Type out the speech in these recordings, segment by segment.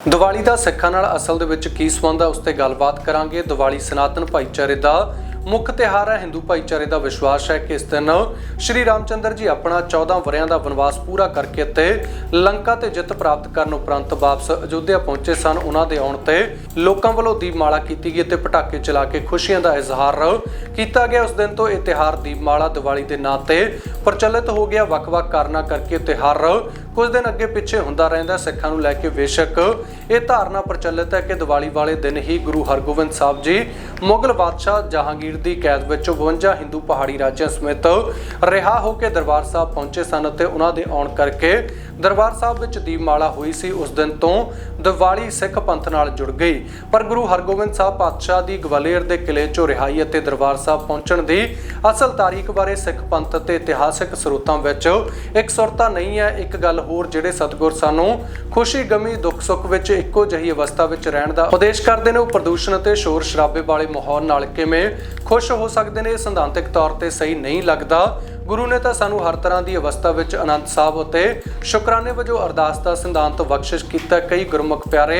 ਦੀਵਾਲੀ ਦਾ ਸਿੱਖਾਂ ਨਾਲ ਅਸਲ ਦੇ ਵਿੱਚ ਕੀ ਸੰਬੰਧ ਹੈ ਉਸ ਤੇ ਗੱਲਬਾਤ ਕਰਾਂਗੇ। ਦੀਵਾਲੀ ਸਨਾਤਨ ਭਾਈਚਾਰੇ ਦਾ ਮੁੱਖ ਤਿਉਹਾਰ ਹੈ, ਹਿੰਦੂ ਭਾਈਚਾਰੇ ਦਾ ਵਿਸ਼ਵਾਸ ਹੈ ਕਿ ਇਸ ਦਿਨ ਸ਼੍ਰੀ ਰਾਮਚੰਦਰ ਜੀ ਆਪਣਾ 14 ਵਰਿਆਂ ਦਾ ਵਨਵਾਸ ਪੂਰਾ ਕਰਕੇ ਤੇ ਲੰਕਾ ਤੇ ਜਿੱਤ ਪ੍ਰਾਪਤ ਕਰਨ ਉਪਰੰਤ ਵਾਪਸ ਅਯੁੱਧਿਆ ਪਹੁੰਚੇ ਸਨ। ਉਹਨਾਂ ਦੇ ਆਉਣ ਤੇ ਲੋਕਾਂ ਵੱਲੋਂ ਦੀਪਮਾਲਾ ਕੀਤੀ ਗਈ ਤੇ ਪਟਾਕੇ ਚਲਾ ਕੇ ਖੁਸ਼ੀਆਂ ਦਾ ਇਜ਼ਹਾਰ ਕੀਤਾ ਗਿਆ। ਉਸ ਦਿਨ ਤੋਂ ਇਹ ਤਿਉਹਾਰ ਦੀਪਮਾਲਾ ਦੀਵਾਲੀ ਦੇ ਨਾਂ ਤੇ ਪ੍ਰਚਲਿਤ ਹੋ ਗਿਆ। ਵੱਖ-ਵੱਖ ਕਾਰਨਾਂ ਕਰਕੇ ਇਹ ਤਿਉਹਾਰ ਕੁਝ ਦਿਨ ਅੱਗੇ ਪਿੱਛੇ ਹੁੰਦਾ ਰਹਿੰਦਾ ਸਿੱਖਾਂ ਨੂੰ ਲੈ ਕੇ ਬੇਸ਼ੱਕ ਇਹ ਧਾਰਨਾ ਪ੍ਰਚਲਿਤ ਹੈ ਕਿ ਦੀਵਾਲੀ ਵਾਲੇ ਦਿਨ ਹੀ ਗੁਰੂ ਹਰਗੋਬਿੰਦ ਸਾਹਿਬ ਜੀ, ਮੁਗਲ ਬਾਦਸ਼ਾਹ ਜਹਾਂਗੀਰ ਦੀ ਕੈਦ ਵਿੱਚੋਂ 52 ਹਿੰਦੂ ਪਹਾੜੀ ਰਾਜਿਆਂ ਸਮੇਤ ਰਿਹਾ ਹੋ ਕੇ ਦਰਬਾਰ ਸਾਹਿਬ ਪਹੁੰਚੇ ਸਨ ਅਤੇ ਉਹਨਾਂ ਦੇ ਆਉਣ ਕਰਕੇ ਦਰਬਾਰ ਸਾਹਿਬ ਵਿੱਚ ਦੀਪਮਾਲਾ ਹੋਈ ਸੀ, ਉਸ ਦਿਨ ਤੋਂ ਦੀਵਾਲੀ ਸਿੱਖ ਪੰਥ ਨਾਲ ਜੁੜ ਗਈ। ਪਰ ਗੁਰੂ ਹਰਗੋਬਿੰਦ ਸਾਹਿਬ ਪਾਤਸ਼ਾਹ ਦੀ ਗਵਾਲੀਅਰ ਦੇ ਕਿਲੇ ਚੋਂ ਰਿਹਾਈ ਅਤੇ ਦਰਬਾਰ ਸਾਹਿਬ ਪਹੁੰਚਣ ਦੀ ਅਸਲ ਤਾਰੀਖ ਬਾਰੇ ਸਿੱਖ ਪੰਥ ਅਤੇ ਇਤਿਹਾਸਕ ਸਰੋਤਾਂ ਵਿੱਚ ਇੱਕ ਸੁਰਤਾ ਨਹੀਂ ਹੈ, ਇੱਕ ਗੱਲ ਹੋਰ, ਜਿਹੜੇ ਸਤਿਗੁਰ ਸਾਨੂੰ ਖੁਸ਼ੀ, ਗਮੀ, ਦੁੱਖ, ਸੁੱਖ ਵਿੱਚ ਇੱਕੋ ਜਿਹੀ ਅਵਸਥਾ ਵਿੱਚ ਰਹਿਣ ਦਾ ਉਪਦੇਸ਼ ਕਰਦੇ ਨੇ, ਉਹ ਪ੍ਰਦੂਸ਼ਣ ਅਤੇ ਸ਼ੋਰ ਸ਼ਰਾਬੇ ਵਾਲੇ ਮਾਹੌਲ ਨਾਲ ਕਿਵੇਂ ਖੁਸ਼ ਹੋ ਸਕਦੇ ਨੇ, ਇਹ ਸਿਧਾਂਤਿਕ ਤੌਰ ਤੇ ਸਹੀ ਨਹੀਂ ਲੱਗਦਾ। ਗੁਰੂ ਨੇ ਤਾਂ ਸਾਨੂੰ ਹਰ ਤਰ੍ਹਾਂ ਦੀ ਅਵਸਥਾ ਵਿੱਚ ਅਨੰਦ ਸਾਹਿਬ ਅਤੇ ਸ਼ੁਕਰਾਨੇ ਵਜੋਂ ਅਰਦਾਸ ਦਾ ਸਿਧਾਂਤ ਬਖਸ਼ਿਸ਼ ਕੀਤਾ। ਕਈ ਗੁਰਮੁਖ ਪਿਆਰੇ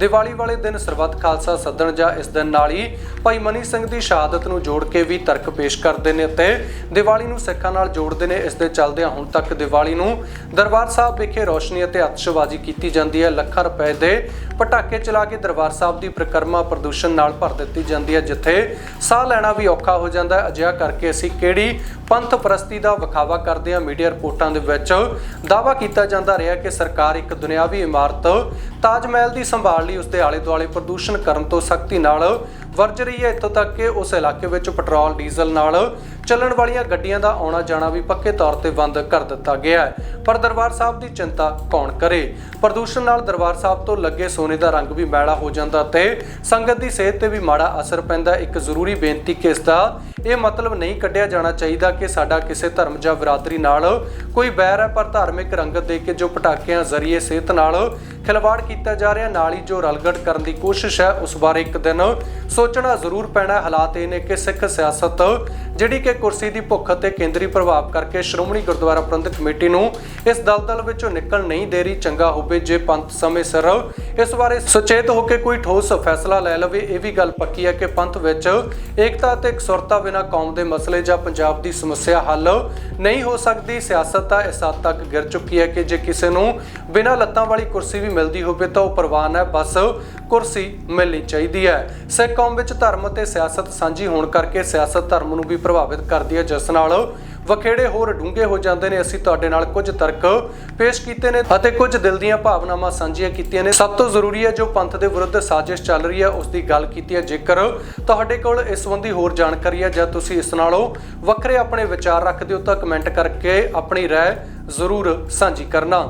ਦੀਵਾਲੀ ਵਾਲੇ ਦਿਨ ਸਰਬੱਤ ਖਾਲਸਾ ਸੱਦਣ ਜਾਂ ਇਸ ਦਿਨ ਨਾਲ ਹੀ ਭਾਈ ਮਨੀ ਸਿੰਘ ਦੀ ਸ਼ਹਾਦਤ ਨੂੰ ਜੋੜ ਕੇ ਵੀ ਤਰਕ ਪੇਸ਼ ਕਰਦੇ ਨੇ ਅਤੇ ਦੀਵਾਲੀ ਨੂੰ ਸਿੱਖਾਂ ਨਾਲ ਜੋੜਦੇ ਨੇ। ਇਸ ਦੇ ਚੱਲਦਿਆਂ ਹੁਣ ਤੱਕ ਦੀਵਾਲੀ ਨੂੰ ਦਰਬਾਰ ਸਾਹਿਬ ਵਿਖੇ ਰੋਸ਼ਨੀ ਅਤੇ ਅਤਿਸ਼ਬਾਜ਼ੀ ਕੀਤੀ ਜਾਂਦੀ ਹੈ। ਲੱਖਾਂ ਰੁਪਏ ਦੇ ਪਟਾਕੇ ਚਲਾ ਕੇ ਦਰਬਾਰ ਸਾਹਿਬ ਦੀ ਪ੍ਰਕਰਮਾ ਪ੍ਰਦੂਸ਼ਣ ਨਾਲ ਭਰ ਦਿੱਤੀ ਜਾਂਦੀ ਹੈ, ਜਿੱਥੇ ਸਾਹ ਲੈਣਾ ਵੀ ਔਖਾ ਹੋ ਜਾਂਦਾ ਹੈ। ਅਜਿਹਾ ਕਰਕੇ ਅਸੀਂ ਕਿਹੜੀ ਪੰਥ ਪ੍ਰਸਤੀ ਦਾ ਵਿਖਾਵਾ ਕਰਦੇ ਹਾਂ? ਮੀਡੀਆ ਰਿਪੋਰਟਾਂ ਦੇ ਵਿੱਚ ਦਾਵਾ ਕੀਤਾ ਜਾਂਦਾ ਰਿਹਾ ਕਿ ਸਰਕਾਰ ਇੱਕ ਦੁਨਿਆਵੀ ਇਮਾਰਤ ਤਾਜ ਮਹਿਲ ਦੀ ਸੰਭਾਲ ਲਈ ਉਸ ਦੇ ਆਲੇ ਦੁਆਲੇ ਪ੍ਰਦੂਸ਼ਣ ਕਰਨ ਤੋਂ ਸਖਤੀ ਨਾਲ ਵਰਜ ਰਹੀ ਹੈ। ਇੱਥੋਂ ਤੱਕ ਕਿ ਉਸ ਇਲਾਕੇ ਵਿੱਚ ਪੈਟਰੋਲ, ਡੀਜ਼ਲ ਨਾਲ ਚੱਲਣ ਵਾਲੀਆਂ ਗੱਡੀਆਂ ਦਾ ਆਉਣਾ ਜਾਣਾ ਵੀ ਪੱਕੇ ਤੌਰ ਤੇ ਬੰਦ ਕਰ ਦਿੱਤਾ ਗਿਆ ਹੈ। ਪਰ ਦਰਬਾਰ ਸਾਹਿਬ ਦੀ ਚਿੰਤਾ ਕੌਣ ਕਰੇ? ਪ੍ਰਦੂਸ਼ਣ ਨਾਲ ਦਰਬਾਰ ਸਾਹਿਬ ਤੋਂ ਲੱਗੇ ਸੋਨੇ ਦਾ ਰੰਗ ਵੀ ਮੈਲਾ ਹੋ ਜਾਂਦਾ ਤੇ ਸੰਗਤ ਦੀ ਸਿਹਤ ਤੇ ਵੀ ਮਾੜਾ ਅਸਰ ਪੈਂਦਾ। ਇੱਕ ਜ਼ਰੂਰੀ ਬੇਨਤੀ ਕਿ ਇਸ ਦਾ ਇਹ ਮਤਲਬ ਨਹੀਂ ਕੱਢਿਆ ਜਾਣਾ ਚਾਹੀਦਾ ਕਿ ਸਾਡਾ ਕਿਸੇ ਧਰਮ ਜਾਂ ਬਰਾਦਰੀ ਨਾਲ ਕੋਈ ਬੈਰ ਹੈ, ਪਰ ਧਾਰਮਿਕ ਰੰਗਤ ਦੇ ਕੇ ਜੋ ਪਟਾਕਿਆਂ ਜ਼ਰੀਏ ਸਿਹਤ ਨਾਲ ਖਿਲਵਾੜ ਕੀਤਾ ਜਾ ਰਿਹਾ, ਨਾਲ ਹੀ ਜੋ ਰਲਗੜ ਕਰਨ ਦੀ ਕੋਸ਼ਿਸ਼ ਹੈ, ਉਸ ਬਾਰੇ ਇੱਕ ਦਿਨ ਸੋਚਣਾ ਜ਼ਰੂਰ ਪੈਣਾ ਹਾਲਾਤ ਇਹ ਨੇ ਕਿ ਸਿੱਖ ਸਿਆਸਤ ਜਿਹੜੀ ਕਿ ਕੁਰਸੀ ਦੀ ਭੁੱਖ ਅਤੇ ਕੇਂਦਰੀ ਪ੍ਰਭਾਵ ਕਰਕੇ ਸ਼੍ਰੋਮਣੀ ਗੁਰਦੁਆਰਾ ਪ੍ਰਬੰਧਕ ਕਮੇਟੀ ਨੂੰ ਇਸ ਦਲਦਲ ਵਿੱਚੋਂ ਨਿਕਲ ਨਹੀਂ ਦੇ ਰਹੀ ਚੰਗਾ ਹੋਵੇ ਜੇ ਪੰਥ ਸਮੇਂ ਸਿਰ ਇਸ ਬਾਰੇ ਸੁਚੇਤ ਹੋ ਕੇ ਕੋਈ ਠੋਸ ਫੈਸਲਾ ਲੈ ਲਵੇ, ਇਹ ਵੀ ਗੱਲ ਪੱਕੀ ਹੈ ਕਿ ਪੰਥ ਵਿੱਚ ਏਕਤਾ ਅਤੇ ਇਕਸੁਰਤਾ ਬਿਨਾਂ ਕੌਮ ਦੇ ਮਸਲੇ ਜਾਂ ਪੰਜਾਬ ਦੀ ਸਮੱਸਿਆ ਹੱਲ ਨਹੀਂ ਹੋ ਸਕਦੀ। ਸਿਆਸਤ ਤਾਂ ਇਸ ਹੱਦ ਤੱਕ ਗਿਰ ਚੁੱਕੀ ਹੈ ਕਿ ਜੇ ਕਿਸੇ ਨੂੰ ਬਿਨਾਂ ਲੱਤਾਂ ਵਾਲੀ ਕੁਰਸੀ ਵੀ ਮਿਲਦੀ ਹੋਵੇ ਤਾਂ ਉਹ ਪ੍ਰਵਾਨ ਹੈ। ਬਸ ਕੁਰਸੀ ਮਿਲਣੀ ਚਾਹੀਦੀ ਹੈ। ਸਿੱਖ ਕੌਮ ਵਿੱਚ ਧਰਮ ਅਤੇ ਸਿਆਸਤ ਸਾਂਝੀ ਹੋਣ ਕਰਕੇ ਸਿਆਸਤ ਧਰਮ ਨੂੰ ਵੀ ਪ੍ਰਭਾਵਿਤ ਕਰਦੀ ਹੈ। ਜਿਸ ਨਾਲ ਵਖੇੜੇ ਹੋਰ ਡੂੰਘੇ ਹੋ ਜਾਂਦੇ ਨੇ। ਅਸੀਂ ਤੁਹਾਡੇ ਨਾਲ ਕੁਝ ਤਰਕ ਪੇਸ਼ ਕੀਤੇ ਨੇ ਅਤੇ ਕੁਝ ਦਿਲ ਦੀਆਂ ਭਾਵਨਾਵਾਂ ਸਾਂਝੀਆਂ ਕੀਤੀਆਂ ਨੇ। ਸਭ ਤੋਂ ਜ਼ਰੂਰੀ ਹੈ ਜੋ ਪੰਥ ਦੇ ਵਿਰੁੱਧ ਸਾਜ਼ਿਸ਼ ਚੱਲ ਰਹੀ ਹੈ, ਉਸ ਦੀ ਗੱਲ ਕੀਤੀ ਹੈ। ਜੇਕਰ ਤੁਹਾਡੇ ਕੋਲ ਇਸ ਸੰਬੰਧੀ ਹੋਰ ਜਾਣਕਾਰੀ ਹੈ ਜਾਂ ਤੁਸੀਂ ਇਸ ਨਾਲੋਂ ਵੱਖਰੇ ਆਪਣੇ ਵਿਚਾਰ ਰੱਖਦੇ ਹੋ, ਤਾਂ ਕਮੈਂਟ ਕਰਕੇ ਆਪਣੀ ਰਾਏ ਜ਼ਰੂਰ ਸਾਂਝੀ ਕਰਨਾ।